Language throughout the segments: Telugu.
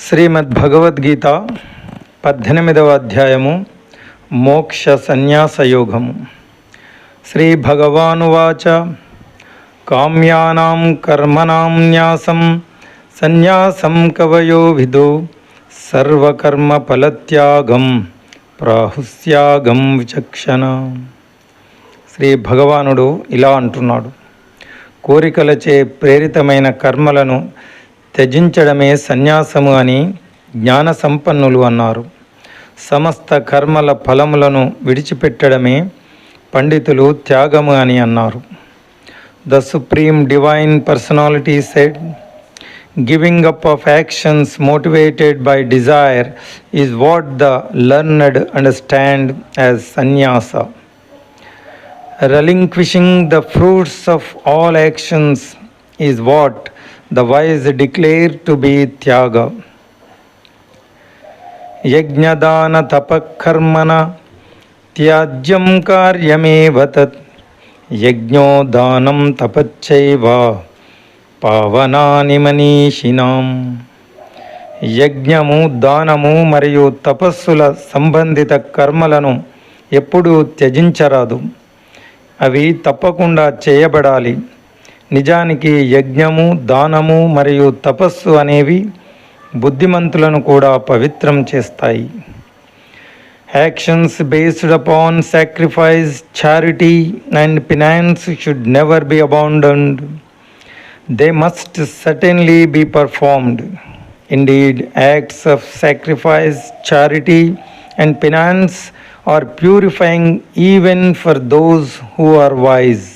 శ్రీమద్భగవద్గీత పద్దెనిమిదవ అధ్యాయము మోక్ష సన్యాసయోగము శ్రీ భగవానువాచ కామ్యానాం కర్మణాం న్యాసం సన్యాసం కవయో విదో సర్వకర్మ ఫలత్యాగం ప్రాహుస్యాగం విచక్షణ. శ్రీ భగవానుడు ఇలా అంటున్నాడు కోరికలచే ప్రేరితమైన కర్మలను త్యజించడమే సన్యాసము అని జ్ఞాన సంపన్నులు అన్నారు. సమస్త కర్మల ఫలములను విడిచిపెట్టడమే పండితులు త్యాగము అని అన్నారు. The supreme divine personality said giving up of actions motivated by desire is what the learned understand as sannyasa relinquishing the fruits of all actions is what the wise declare to be tyaga యజ్ఞదాన తపకర్మణ త్యాజ్యం కార్యమేవ తత్ యజ్ఞో దానం తపచ్చైవ పావనాని మనీషినాం యజ్ఞము దానము మరియు తపస్సుల సంబంధిత కర్మలను ఎప్పుడూ త్యజించరాదు అవి తప్పకుండా చేయబడాలి నిజానికి యజ్ఞము దానము మరియు తపస్సు అనేవి బుద్ధిమంతులను కూడా పవిత్రం చేస్తాయి. Actions based upon sacrifice charity and finance should never be abandoned they must certainly be performed indeed acts of sacrifice charity and finance are purifying even for those who are wise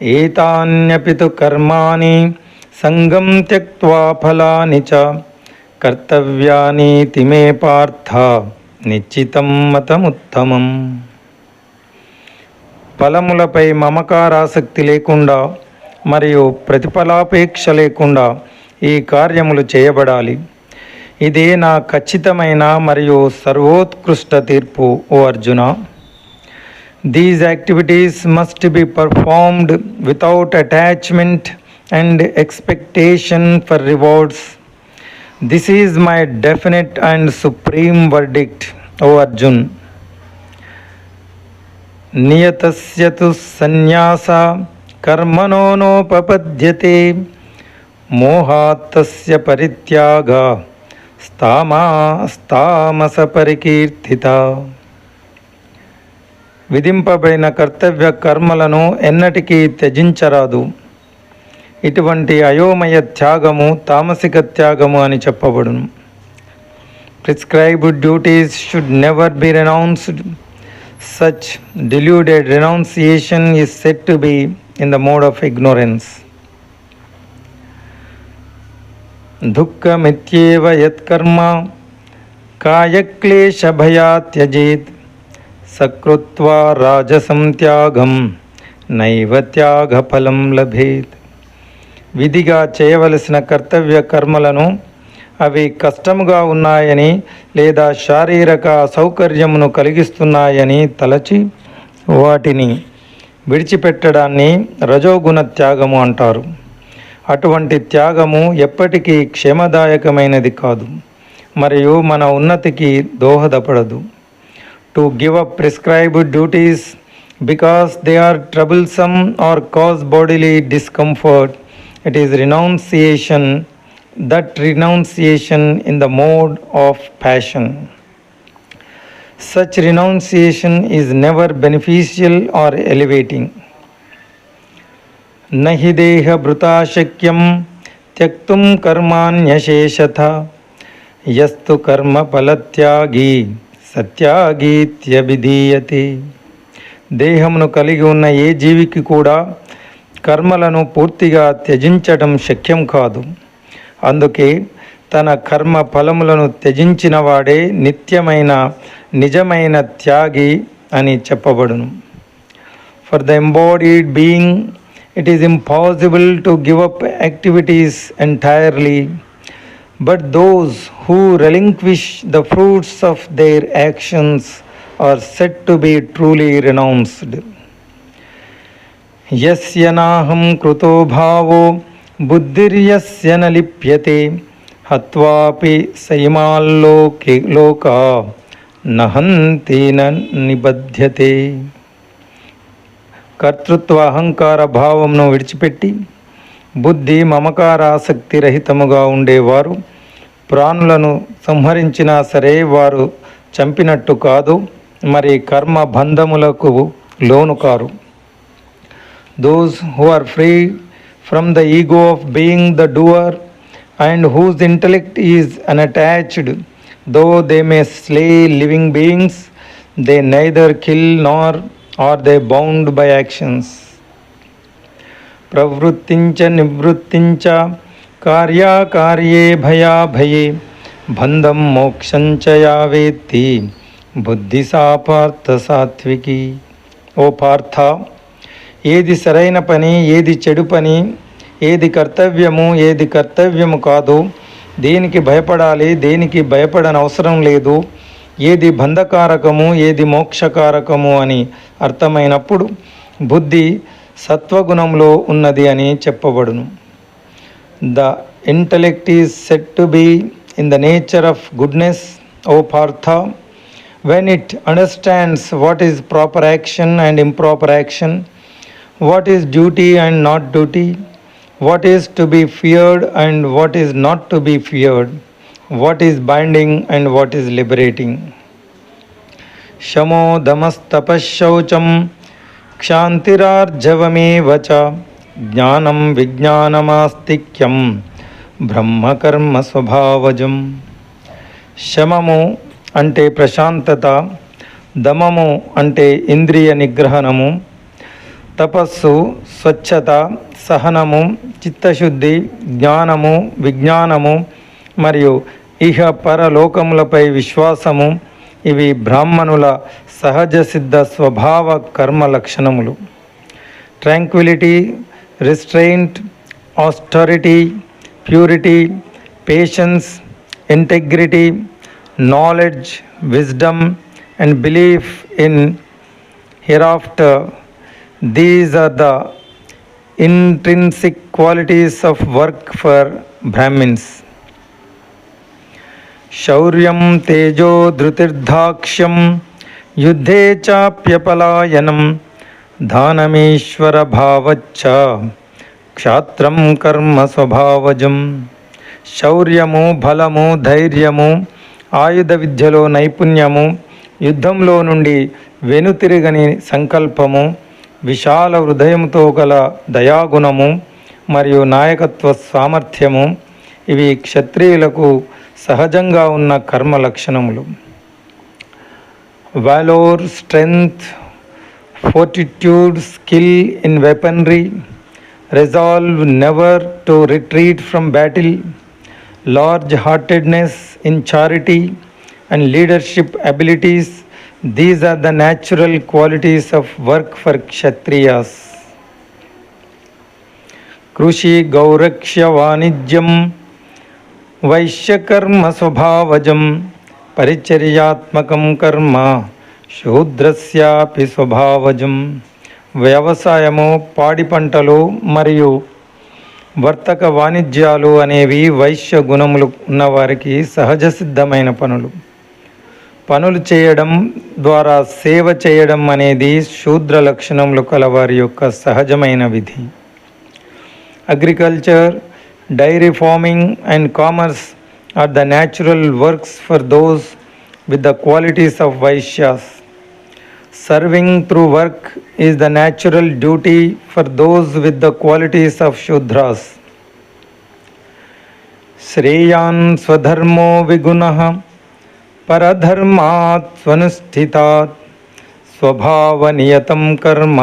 ఏతాన్యపి తు కర్మాణి సంగం త్యక్వా ఫలాని చ కర్తవ్యానీతి మే పార్థ నిశ్చితం మతముత్తమం ఫలములపై మమకారాసక్తి లేకుండా మరియు ప్రతిఫలాపేక్ష లేకుండా ఈ కార్యములు చేయబడాలి। ఇదే నా ఖచ్చితమైన మరియు సర్వోత్కృష్ట తీర్పు ఓ Arjuna. These activities must be performed without attachment and expectation for rewards. This is my definite and supreme verdict, O Arjun. नियतस्य तु संन्यासा कर्मणो नोपपद्यते मोहात्तस्य परित्यागा स्तामा स्तामसपरिकीर्तिता విధింపబడిన కర్తవ్య కర్మలను ఎన్నటికీ త్యజించరాదు. ఇటువంటి అయోమయ త్యాగము తామసిక త్యాగము అని చెప్పబడును. Prescribed duties should never be renounced such deluded renunciation is set to be in the mode of ignorance దుఃఖమిత్యేవ యత్కర్మ కాయక్లేశభయా త్యజేత్ సకృత్వా రాజసం త్యాగం నైవ త్యాగఫలం లభేత్. విధిగా చేయవలసిన కర్తవ్య కర్మలను అవి కష్టముగా ఉన్నాయని లేదా శారీరక అసౌకర్యమును కలిగిస్తున్నాయని తలచి వాటిని విడిచిపెట్టడాన్ని రజోగుణ త్యాగము అంటారు. అటువంటి త్యాగము ఎప్పటికీ క్షేమదాయకమైనది కాదు మరియు మన ఉన్నతికి దోహదపడదు. to give up prescribed duties because they are troublesome or cause bodily discomfort. It is renunciation, that renunciation in the mode of passion. Such renunciation is never beneficial or elevating. न हि देहभृता शक्यं त्यक्तुं कर्माण्यशेषथा यस्तु कर्मफलत्यागी సత్యాగీత్యభిధీయతే. దేహమును కలిగి ఉన్న ఏ జీవికి కూడా కర్మలను పూర్తిగా త్యజించటం శక్యం కాదు. అందుకే తన కర్మ ఫలములను త్యజించిన వాడే నిత్యమైన నిజమైన త్యాగి అని చెప్పబడును. For the embodied being it is impossible to give up activities entirely But those who relinquish the fruits of their actions are said to be truly renounced. यस्य नाहं कृतो भावो బుద్ధిర్యస్య న లిప్యతే హత్వాపి సైమాల్లోకే లోకా నహంతి న నిబధ్యతే కర్తృత్వ అహంకార భావంను విడిచిపెట్టి బుద్ధి మమకారాసక్తి రహితముగా ఉండేవారు. ప్రాణులను సంహరించినా సరే వారు చంపినట్టు కాదు మరి కర్మ బంధములకు లోను car. Those who are free from the ego of being the doer and whose intellect is unattached though they may slay living beings they neither kill nor are they bound by actions ప్రవృత్తించ నివృత్తించ కార్యాకార్యే భయాభయే. బంధం మోక్షంచ యావేత్తి. బుద్ధి సా పార్థ సాత్వికి. ఓ పార్థ ఏది సరైన పని ఏది చెడు పని ఏది కర్తవ్యము ఏది కర్తవ్యము కాదు. దేనికి భయపడాలి దేనికి భయపడనవసరం లేదు. ఏది బంధకారకము ఏది మోక్షకారకము అని అర్థమైనప్పుడు బుద్ధి సత్వగుణంలో ఉన్నది అని చెప్పబడును. The intellect is set to be in the nature of goodness O Partha when it understands what is proper action and improper action what is duty and not duty what is to be feared and what is not to be feared what is binding and what is liberating శమో దమస్తపశౌచం క్షాంతిరార్జవమేవ జ్ఞానం విజ్ఞానమాస్తిక్యం. బ్రహ్మకర్మ స్వభావజం శమము అంటే ప్రశాంతత. దమము అంటే ఇంద్రియ నిగ్రహణము. తపస్సు స్వచ్ఛత. సహనము చిత్తశుద్ధి. జ్ఞానము విజ్ఞానము. మరియు ఇహ పరలోకములపై విశ్వాసము. ఇవి బ్రాహ్మణుల సహజ సిద్ధ స్వభావ కర్మ లక్షణములు. Tranquility restraint austerity purity patience integrity knowledge wisdom and belief in hereafter. These are the intrinsic qualities of work for brahmins. శౌర్యం తేజో ధృతిర్ధాక్ష్యం యుద్ధే చాప్యపలాయనం దానమీశ్వర భావచ్చ క్షాత్రం కర్మ స్వభావజం శౌర్యము బలము ధైర్యము ఆయుధ విద్యలో నైపుణ్యము యుద్ధంలో నుండి వెనుతిరగని సంకల్పము విశాల హృదయంతో గల దయాగుణము మరియు నాయకత్వ సామర్థ్యము ఇవి క్షత్రియులకు సహజంగా ఉన్న కర్మ లక్షణములు valour strength fortitude skill in weaponry resolve never to retreat from battle, large heartedness in charity, and leadership abilities. These are the natural qualities of work for Kshatriyas. కృషి గౌరక్ష్య వాణిజ్యం వైశ్యకర్మ స్వభావజం పరిచర్యాత్మకం కర్మ శూద్రస్యాపి స్వభావజం. వ్యవసాయము పాడి పంటలు మరియు వర్తక వాణిజ్యాలు అనేవి వైశ్య గుణములు ఉన్నవారికి సహజ సిద్ధమైన పనులు. పనులు చేయడం ద్వారా సేవ చేయడం అనేది శూద్ర లక్షణములు కలవారి యొక్క సహజమైన విధి. Agriculture dairy farming and commerce are the natural works for those with the qualities of Vaishyas. Serving through work is the natural duty for those with the qualities of Shudras. श्रेयान् स्वधर्मो विगुणः परधर्मात् स्वनुष्ठितात् स्वभावनियतं कर्म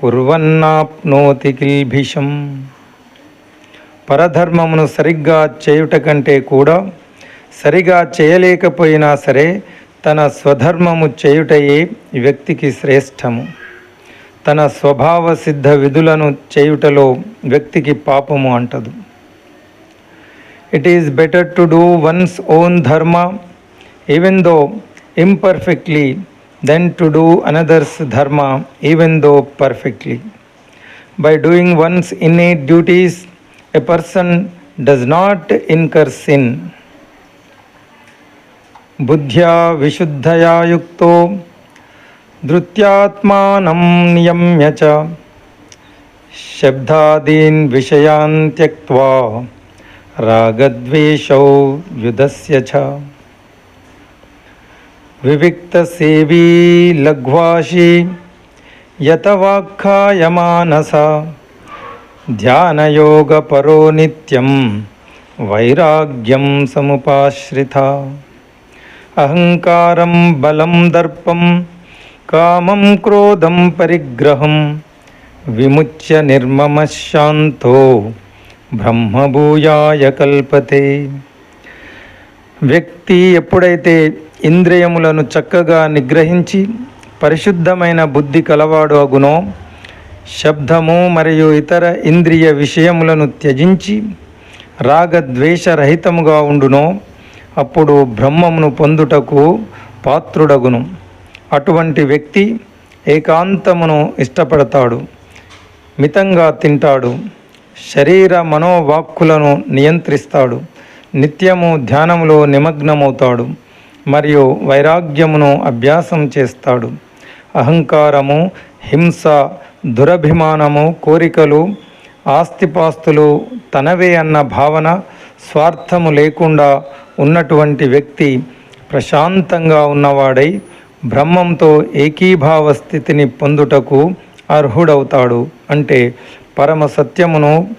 कुर्वन्नाप्नोति Bhisham పరధర్మమును సరిగ్గా చేయుట కంటే కూడా సరిగా చేయలేకపోయినా సరే తన స్వధర్మము చేయుటయే వ్యక్తికి శ్రేష్టము. తన స్వభావ సిద్ధ విధులను చేయుటలో వ్యక్తికి పాపము అంటదు. It is better to do one's own dharma even though imperfectly then to do another's dharma even though perfectly by doing one's innate duties a person does not incur sin. बुद्ध्या विशुद्धया युक्तो धृत्यात्मानं नियम्य च शब्दादीन् विषयान् त्यक्त्वा रागद्वेषौ युधस्य च विविक्तसेवी लघ्वाशी यतवाक्खायमानसा ధ్యానయోగపరో నిత్యం వైరాగ్యం సముపాశ్రిత. అహంకారం బలం దర్పం కామం క్రోధం పరిగ్రహం విముచ్య నిర్మమ శాంతో బ్రహ్మభూయాయ కల్పతే. వ్యక్తి ఎప్పుడైతే ఇంద్రియములను చక్కగా నిగ్రహించి పరిశుద్ధమైన బుద్ధి కలవాడు అగునో శబ్దము మరియు ఇతర ఇంద్రియ విషయములను త్యజించి రాగద్వేషరహితముగా ఉండునో అప్పుడు బ్రహ్మమును పొందుటకు పాత్రుడగును. అటువంటి వ్యక్తి ఏకాంతమును ఇష్టపడతాడు మితంగా తింటాడు శరీర మనోవాక్కులను నియంత్రిస్తాడు నిత్యము ధ్యానములో నిమగ్నమవుతాడు మరియు వైరాగ్యమును అభ్యాసం చేస్తాడు. అహంకారము హింస దురభిమానము కోరికలు ఆస్తిపాస్తులు తనవే అన్న భావన స్వార్థము లేకుండా ఉన్నటువంటి వ్యక్తి ప్రశాంతంగా ఉన్నవాడై బ్రహ్మంతో ఏకీభావ స్థితిని పొందుటకు అర్హుడవుతాడు. అంటే పరమ సత్యమును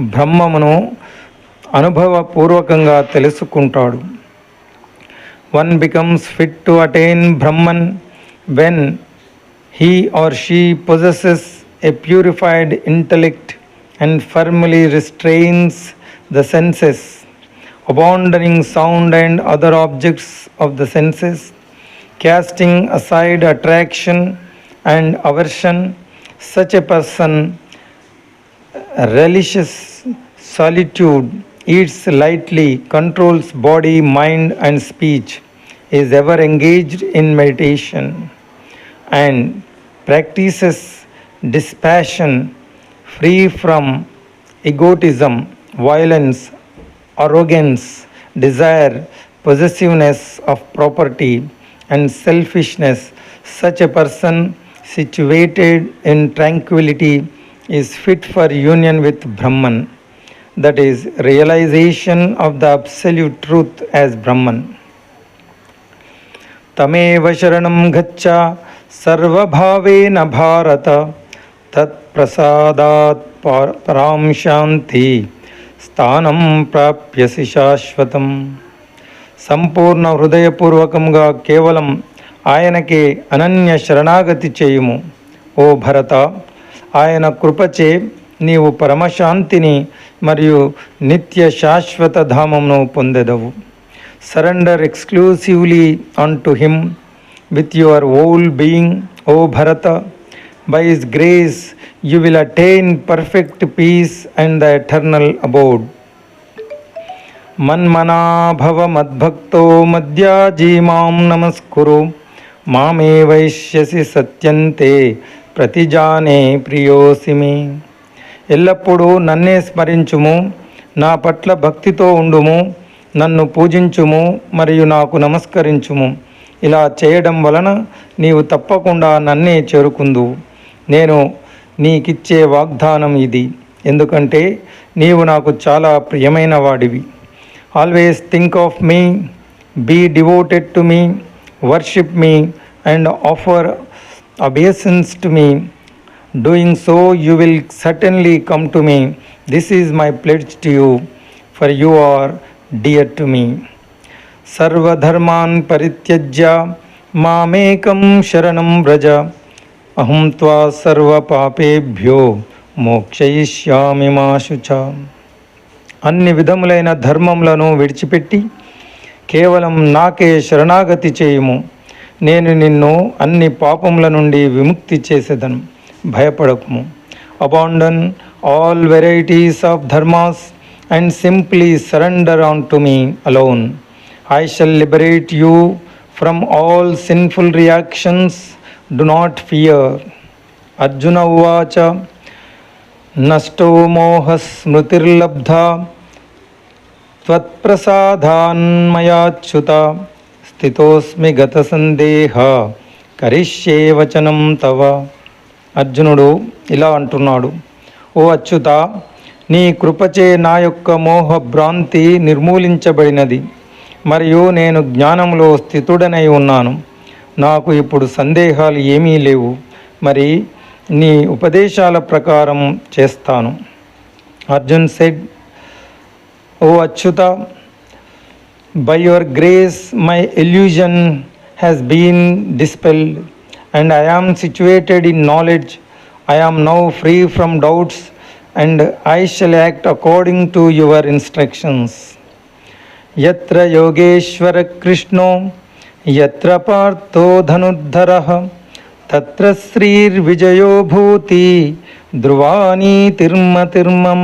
బ్రహ్మమును అనుభవపూర్వకంగా తెలుసుకుంటాడు. One becomes fit to attain Brahman when he or she possesses a purified intellect and firmly restrains the senses, abandoning sound and other objects of the senses, casting aside attraction and aversion. Such a person relishes solitude, eats lightly, controls body, mind, and speech, is ever engaged in meditation and practices dispassion free from egotism, violence, arrogance, desire, possessiveness of property, and selfishness, such a person situated in tranquility is fit for union with Brahman, that is, realization of the absolute truth as Brahman. तमेव शरणं गच्छ సర్వభావేన భారత తత్ప్రసాదాత్ పరాం శాంతి స్థానం ప్రాప్యసి శాశ్వతం సంపూర్ణ హృదయపూర్వకంగా కేవలం ఆయనకే అనన్య శరణాగతి చేయుము. ఓ భరత ఆయన కృపచే నీవు పరమశాంతిని మరియు నిత్య శాశ్వత ధామమును పొందెదవు. Surrender exclusively unto him with your whole being, O Bharata. By His grace, you will attain perfect peace and the eternal abode. మన్మనాభవ మద్భక్తో మద్యాజీమాం నమస్కురు మామే వైశ్యసి సత్యంతే ప్రతిజానే ప్రియోసిమి ఎల్లప్పుడూ నన్నే స్మరించుము నా పట్ల భక్తితో ఉండుము నన్ను పూజించుము మరియు నాకు నమస్కరించుము ఇలా చేయడం వలన నీవు తప్పకుండా నన్నే చేరుకుందు. నేను నీకిచ్చే వాగ్దానం ఇది. ఎందుకంటే నీవు నాకు చాలా ప్రియమైన వాడివి. Always think of me be devoted to me worship me and offer obeisance to me doing so you will certainly come to me this is my pledge to you for you are dear to me సర్వధర్మాన్ పరిత్యజ్య మామేకం శరణం వ్రజ. అహం త్వా సర్వపాపేభ్యో మోక్షయిష్యామి మాశుచ అన్ని విధములైన ధర్మములను విడిచిపెట్టి కేవలం నాకే శరణాగతి చేయుము. నేను నిన్ను అన్ని పాపముల నుండి విముక్తి చేసేదను. భయపడకుము. Abandon all varieties of dharmas and simply surrender unto me alone I shall liberate you from all sinful reactions. Do not fear. Arjuna Uvacha నష్టో మోహ త్వత్ప్రసాదాన్మయాచ్యుత స్థితోస్మి గత సందేహ కరిష్యే వచనం తవ అర్జునుడు ఇలా అంటున్నాడు ఓ అచ్యుత నీ కృపచే నా యొక్క మోహ భ్రాంతి నిర్మూలించబడినది మరియు నేను జ్ఞానంలో స్థితుడనై ఉన్నాను. నాకు ఇప్పుడు సందేహాలు ఏమీ లేవు. మరి నీ ఉపదేశాల ప్రకారం చేస్తాను. Arjun said O Achyuta by your grace my illusion has been dispelled and I I am situated in knowledge I I am now free from doubts and I shall act according to your instructions यत्र योगेश्वर कृष्णो यत्र पार्थो धनुर्धरः तत्र श्रीर्विजयो भूति ధ్రువానీతిర్మతిర్మమ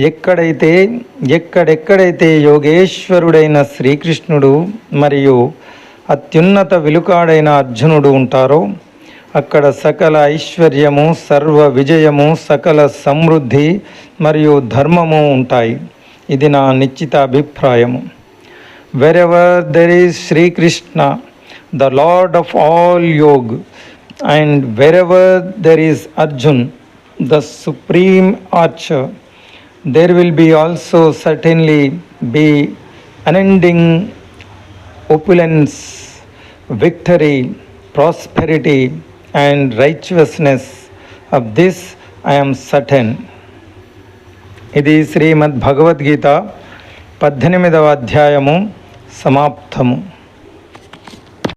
ఎక్కడైతే ఎక్కడెక్కడైతే యోగేశ్వరుడైన శ్రీకృష్ణుడు మరియు అత్యున్నత విలుకాడైన అర్జునుడు ఉంటారో అక్కడ సకల ఐశ్వర్యము సర్వ విజయము సకల సమృద్ధి మరియు ధర్మము ఉంటాయి ఇది నా నిశ్చిత అభిప్రాయము wherever there is Sri Krishna, the Lord of all yoga, and wherever there is Arjun, the supreme archer, there will be also certainly be unending opulence, victory, prosperity, and righteousness. Of this I am certain. ఇది శ్రీమద్ భగవద్గీత పద్దెనిమిదవ అధ్యాయము సమాప్తము.